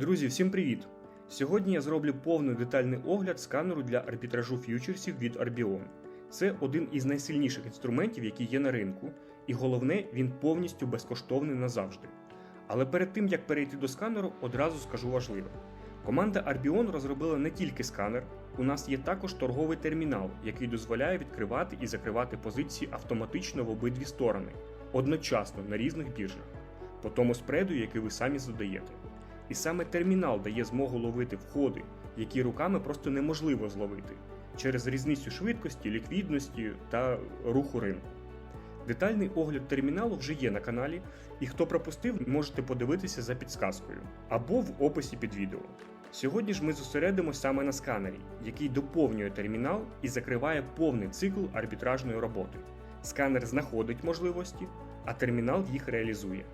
Друзі, всім привіт! Сьогодні я зроблю повний детальний огляд сканеру для арбітражу ф'ючерсів від Arbion. Це один із найсильніших інструментів, які є на ринку, і головне, він повністю безкоштовний назавжди. Але перед тим як перейти до сканеру, одразу скажу важливе. Команда Arbion розробила не тільки сканер, у нас є також торговий термінал, який дозволяє відкривати і закривати позиції автоматично в обидві сторони, одночасно на різних біржах, по тому спреду, який ви самі задаєте. І саме термінал дає змогу ловити входи, які руками просто неможливо зловити через різницю швидкості, ліквідності та руху ринку. Детальний огляд терміналу вже є на каналі, і хто пропустив, можете подивитися за підсказкою або в описі під відео. Сьогодні ж ми зосередимось саме на сканері, який доповнює термінал і закриває повний цикл арбітражної роботи. Сканер знаходить можливості, а термінал їх реалізує.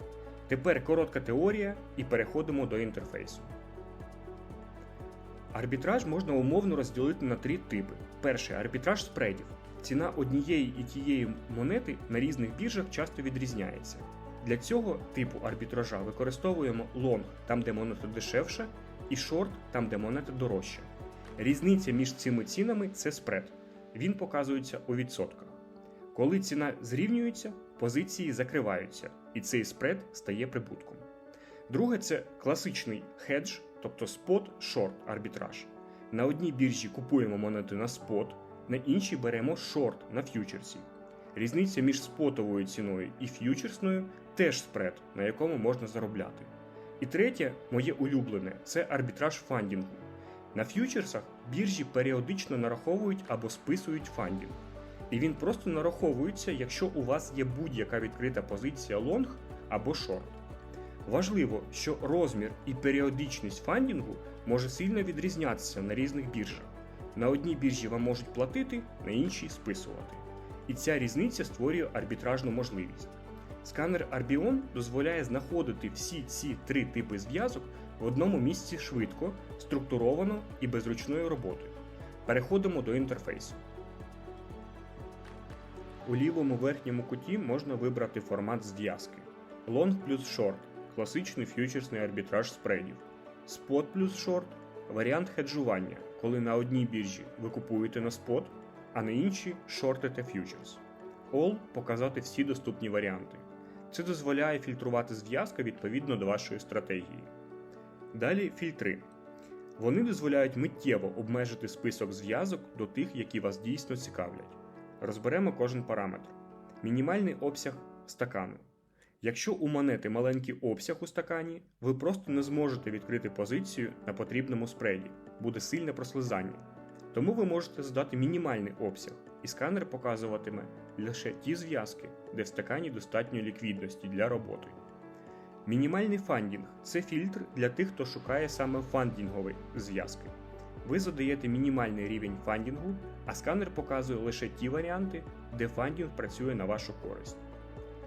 Тепер коротка теорія і переходимо до інтерфейсу. Арбітраж можна умовно розділити на три типи. Перший арбітраж спредів. Ціна однієї і тієї монети на різних біржах часто відрізняється. Для цього типу арбітража використовуємо лонг там, де монета дешевша, і шорт там, де монета дорожча. Різниця між цими цінами це спред. Він показується у відсотках. Коли ціна зрівнюється, позиції закриваються, і цей спред стає прибутком. Друге це класичний хедж, тобто спот-шорт арбітраж. На одній біржі купуємо монети на спот, на іншій беремо шорт на ф'ючерсі. Різниця між спотовою ціною і ф'ючерсною теж спред, на якому можна заробляти. І третє, моє улюблене, це арбітраж фандінгу. На ф'ючерсах біржі періодично нараховують або списують фандінг. І він просто нараховується, якщо у вас є будь-яка відкрита позиція лонг або шорт. Важливо, що розмір і періодичність фандінгу може сильно відрізнятися на різних біржах. На одній біржі вам можуть платити, на іншій списувати. І ця різниця створює арбітражну можливість. Сканер Arbion дозволяє знаходити всі ці три типи зв'язок в одному місці швидко, структуровано і без ручної роботи. Переходимо до інтерфейсу. У лівому верхньому куті можна вибрати формат зв'язки. Long плюс Short класичний ф'ючерсний арбітраж спредів. Spot плюс Short варіант хеджування, коли на одній біржі ви купуєте на спот, а на іншій шортите ф'ючерс. All показати всі доступні варіанти. Це дозволяє фільтрувати зв'язки відповідно до вашої стратегії. Далі фільтри. Вони дозволяють миттєво обмежити список зв'язок до тих, які вас дійсно цікавлять. Розберемо кожен параметр. Мінімальний обсяг стакану. Якщо у монети маленький обсяг у стакані, ви просто не зможете відкрити позицію на потрібному спреді, буде сильне прослизання. Тому ви можете задати мінімальний обсяг, і сканер показуватиме лише ті зв'язки, де в стакані достатньо ліквідності для роботи. Мінімальний фандінг це фільтр для тих, хто шукає саме фандінгові зв'язки. Ви задаєте мінімальний рівень фандінгу, а сканер показує лише ті варіанти, де фандінг працює на вашу користь.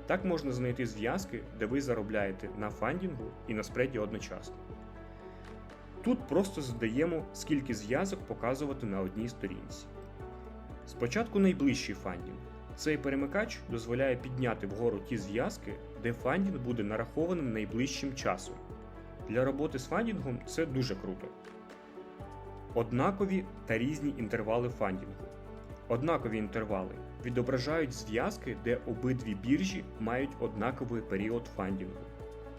Так можна знайти зв'язки, де ви заробляєте на фандінгу і на спреді одночасно. Тут просто задаємо, скільки зв'язок показувати на одній сторінці. Спочатку найближчий фандінг. Цей перемикач дозволяє підняти вгору ті зв'язки, де фандінг буде нарахованим найближчим часом. Для роботи з фандінгом це дуже круто. Однакові та різні інтервали фандінгу. Однакові інтервали відображають зв'язки, де обидві біржі мають однаковий період фандінгу.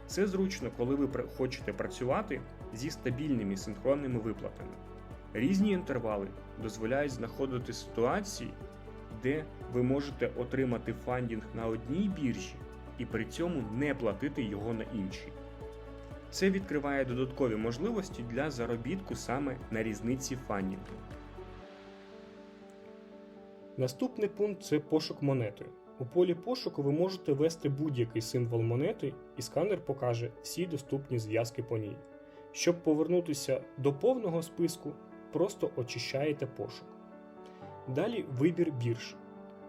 Це зручно, коли ви хочете працювати зі стабільними синхронними виплатами. Різні інтервали дозволяють знаходити ситуації, де ви можете отримати фандінг на одній біржі і при цьому не платити його на іншій. Це відкриває додаткові можливості для заробітку саме на різниці фандінгу. Наступний пункт це пошук монети. У полі пошуку ви можете ввести будь-який символ монети, і сканер покаже всі доступні зв'язки по ній. Щоб повернутися до повного списку, просто очищаєте пошук. Далі вибір бірж.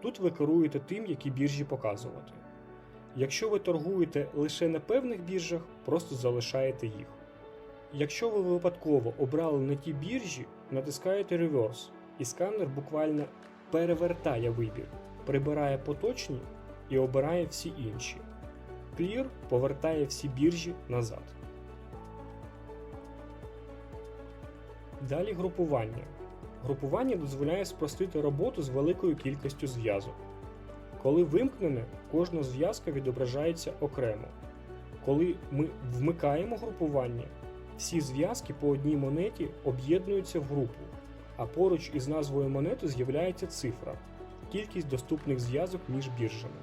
Тут ви керуєте тим, які біржі показувати. Якщо ви торгуєте лише на певних біржах, просто залишаєте їх. Якщо ви випадково обрали не ті біржі, натискаєте Reverse, і сканер буквально перевертає вибір, прибирає поточні і обирає всі інші. Clear повертає всі біржі назад. Далі групування. Групування дозволяє спростити роботу з великою кількістю зв'язок. Коли вимкнене, кожна зв'язка відображається окремо. Коли ми вмикаємо групування, всі зв'язки по одній монеті об'єднуються в групу, а поруч із назвою монети з'являється цифра кількість доступних зв'язок між біржами.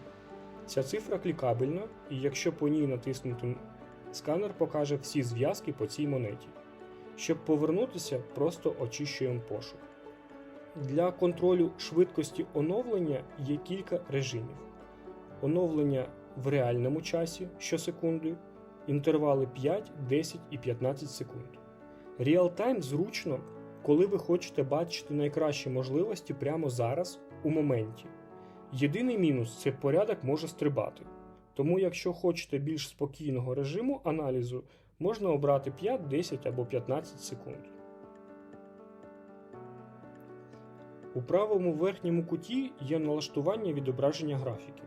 Ця цифра клікабельна, і якщо по ній натиснути, сканер покаже всі зв'язки по цій монеті. Щоб повернутися, просто очищуємо пошук. Для контролю швидкості оновлення є кілька режимів: оновлення в реальному часі щосекунди, інтервали 5, 10 і 15 секунд. Реалтайм зручно, коли ви хочете бачити найкращі можливості прямо зараз, у моменті. Єдиний мінус це порядок може стрибати. Тому, якщо хочете більш спокійного режиму аналізу, можна обрати 5, 10 або 15 секунд. У правому верхньому куті є налаштування відображення графіків.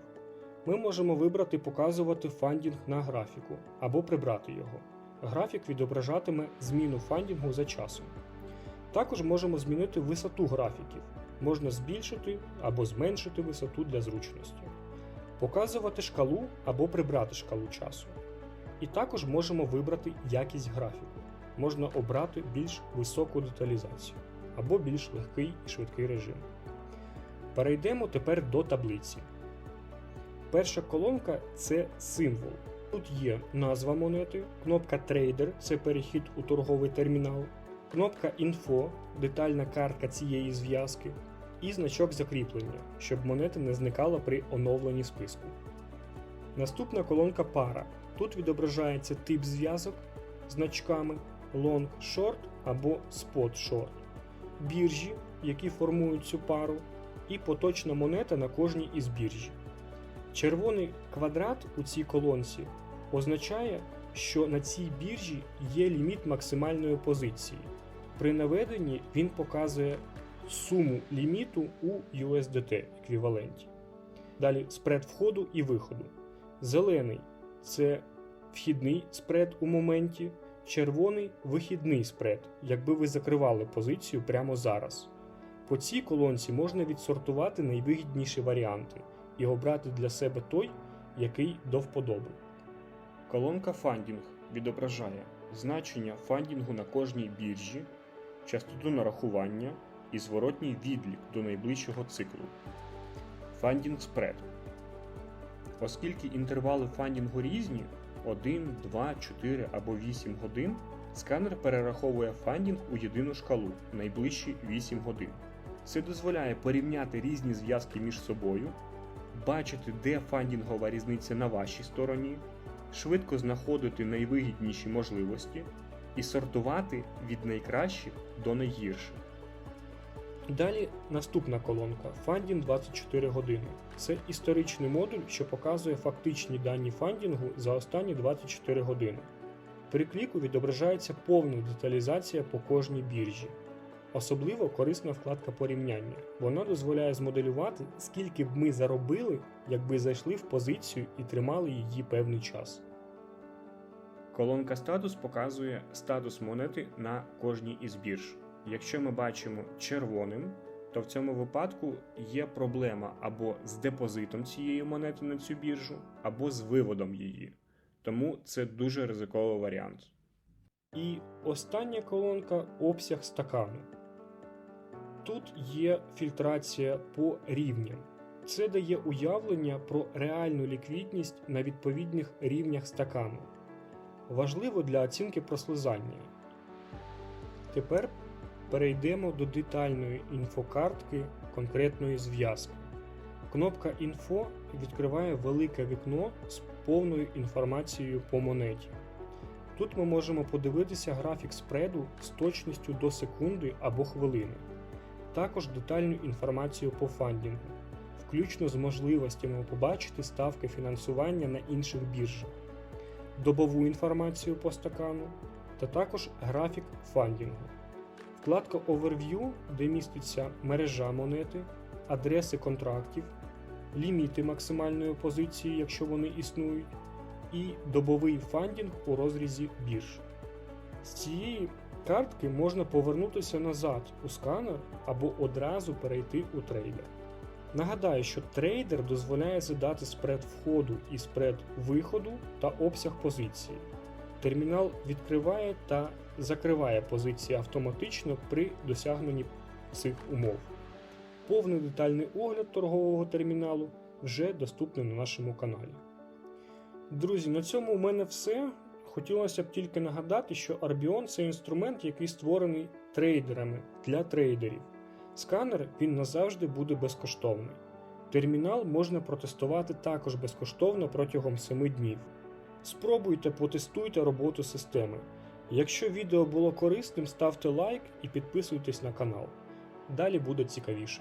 Ми можемо вибрати показувати фандінг на графіку або прибрати його. Графік відображатиме зміну фандінгу за часом. Також можемо змінити висоту графіків. Можна збільшити або зменшити висоту для зручності, показувати шкалу або прибрати шкалу часу. І також можемо вибрати якість графіку. Можна обрати більш високу деталізацію або більш легкий і швидкий режим. Перейдемо тепер до таблиці. Перша колонка це символ. Тут є назва монети, кнопка Trader це перехід у торговий термінал, кнопка Info детальна картка цієї зв'язки, і значок закріплення, щоб монета не зникала при оновленні списку. Наступна колонка пара. Тут відображається тип зв'язок значками long short або spot short, біржі, які формують цю пару, і поточна монета на кожній із біржі. Червоний квадрат у цій колонці означає, що на цій біржі є ліміт максимальної позиції. При наведенні він показує суму ліміту у USDT еквіваленті. Далі спред входу і виходу. Зелений це вхідний спред у моменті, червоний вихідний спред, якби ви закривали позицію прямо зараз. По цій колонці можна відсортувати найвигідніші варіанти і обрати для себе той, який до вподоби. Колонка фандінг відображає значення фандінгу на кожній біржі, частоту нарахування і зворотній відлік до найближчого циклу. Фандінг спред. Оскільки інтервали фандінгу різні 1, 2, 4 або 8 годин, сканер перераховує фандінг у єдину шкалу найближчі 8 годин. Це дозволяє порівняти різні зв'язки між собою, бачити, де фандінгова різниця на вашій стороні, швидко знаходити найвигідніші можливості і сортувати від найкращих до найгірших. Далі наступна колонка Фандінг 24 години. Це історичний модуль, що показує фактичні дані фандінгу за останні 24 години. При кліку відображається повна деталізація по кожній біржі. Особливо корисна вкладка порівняння. Вона дозволяє змоделювати, скільки б ми заробили, якби зайшли в позицію і тримали її певний час. Колонка статус показує статус монети на кожній із бірж. Якщо ми бачимо червоним, то в цьому випадку є проблема або з депозитом цієї монети на цю біржу, або з виводом її. Тому це дуже ризиковий варіант. І остання колонка обсяг стакану. Тут є фільтрація по рівням. Це дає уявлення про реальну ліквідність на відповідних рівнях стакану. Важливо для оцінки прослизання. Тепер перейдемо до детальної інфокартки конкретної зв'язки. Кнопка Інфо відкриває велике вікно з повною інформацією по монеті. Тут ми можемо подивитися графік спреду з точністю до секунди або хвилини, також детальну інформацію по фандінгу, включно з можливостями побачити ставки фінансування на інших біржах, добову інформацію по стакану та також графік фандінгу. Вкладка Overview, де міститься мережа монети, адреси контрактів, ліміти максимальної позиції, якщо вони існують, і добовий фандінг у розрізі бірж. З цієї картки можна повернутися назад у сканер або одразу перейти у трейдер. Нагадаю, що трейдер дозволяє задати спред входу і спред виходу та обсяг позиції. Термінал відкриває та закриває позиції автоматично при досягненні цих умов. Повний детальний огляд торгового терміналу вже доступний на нашому каналі. Друзі, на цьому у мене все. Хотілося б тільки нагадати, що Arbion це інструмент, який створений трейдерами для трейдерів. Сканер він назавжди буде безкоштовний. Термінал можна протестувати також безкоштовно протягом 7 днів. Спробуйте, потестуйте роботу системи. Якщо відео було корисним, ставте лайк і підписуйтесь на канал. Далі буде цікавіше.